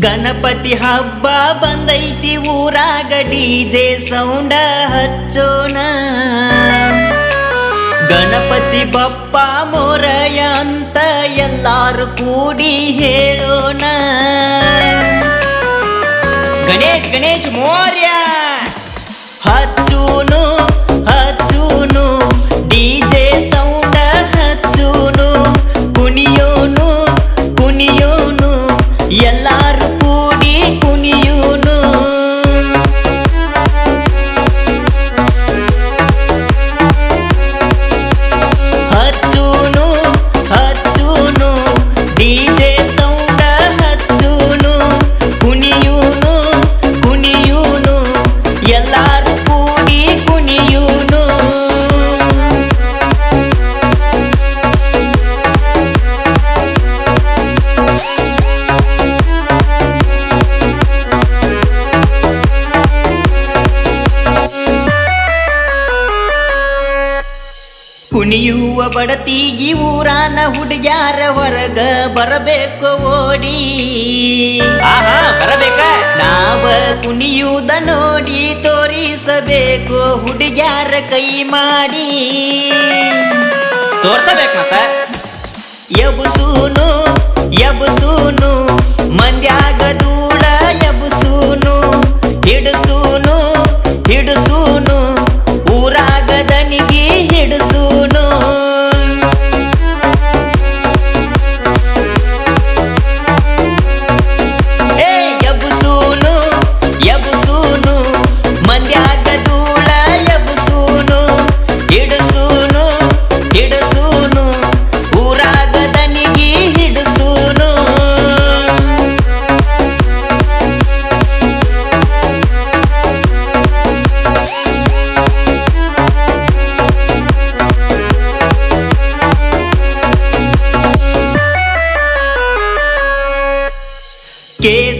ಗಣಪತಿ ಹಬ್ಬ ಬಂದೈತಿ ಊರಾಗ ಡಿಜೆ ಸೌಂಡ ಹಚ್ಚೋಣ. ಗಣಪತಿ ಬಪ್ಪ ಮೊರಯ ಅಂತ ಎಲ್ಲಾರು ಕೂಡಿ ಹೇಳೋಣ. ಗಣೇಶ್ ಗಣೇಶ್ ಮೋರ್ಯ ಹಚ್ಚೂನು ಕುಣಿಯುವ ಬಡತಿಗಿ ಊರಾನ ಹುಡುಗ್ಯಾರ ಹೊರಗ ಬರಬೇಕು ಓಡಿ. ಆಹಾ ಬರಬೇಕ? ನಾವ ಕುಣಿಯುವುದ ನೋಡಿ ತೋರಿಸಬೇಕು ಹುಡುಗ್ಯಾರ ಕೈ ಮಾಡಿ. ತೋರ್ಸಬೇಕು ಮತ್ತ? ಎಬಸೂನು ಎಬುಸೂನು ಮಂದ್ಯಾಗ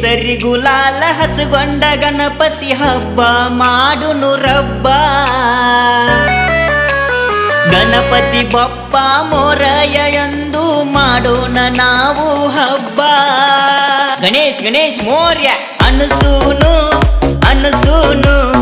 ಕೇಸರಿ ಗುಲಾಲ ಗಣಪತಿ ಹಬ್ಬ ಮಾಡುನು ರಬ್ಬ. ಗಣಪತಿ ಬಪ್ಪ ಮೊರಯ ಎಂದು ಮಾಡೋಣ ನಾವು ಹಬ್ಬ. ಗಣೇಶ್ ಗಣೇಶ್ ಮೋರ್ಯ, ಅನಸೂನು ಅನಸೂನು.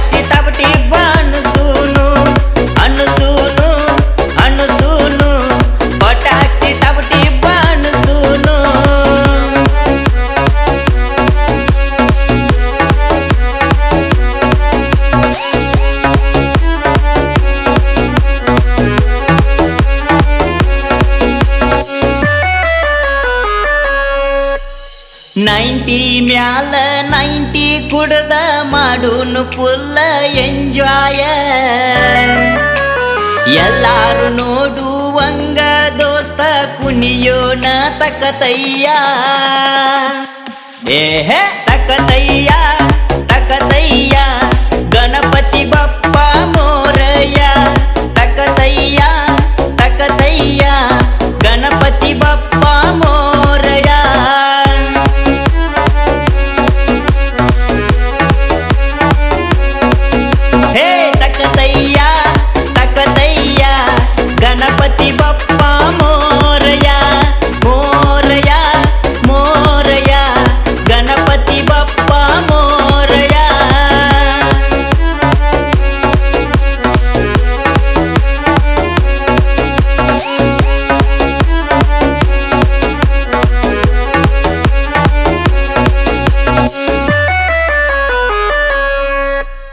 she tap tip ಮ್ಯಾಲ ನೈಂಟಿ ಕುಡ್ದ ಮಾಡುನು ಫುಲ್ಲ ಎಂಜಾಯ ಎಲ್ಲಾರು ನೋಡುವಂಗ ದೋಸ್ತ ಕುಣಿಯೋಣ ತಕತಯ್ಯ. ಏಹೇ ತಕತಯ್ಯ ತಕತಯ್ಯ.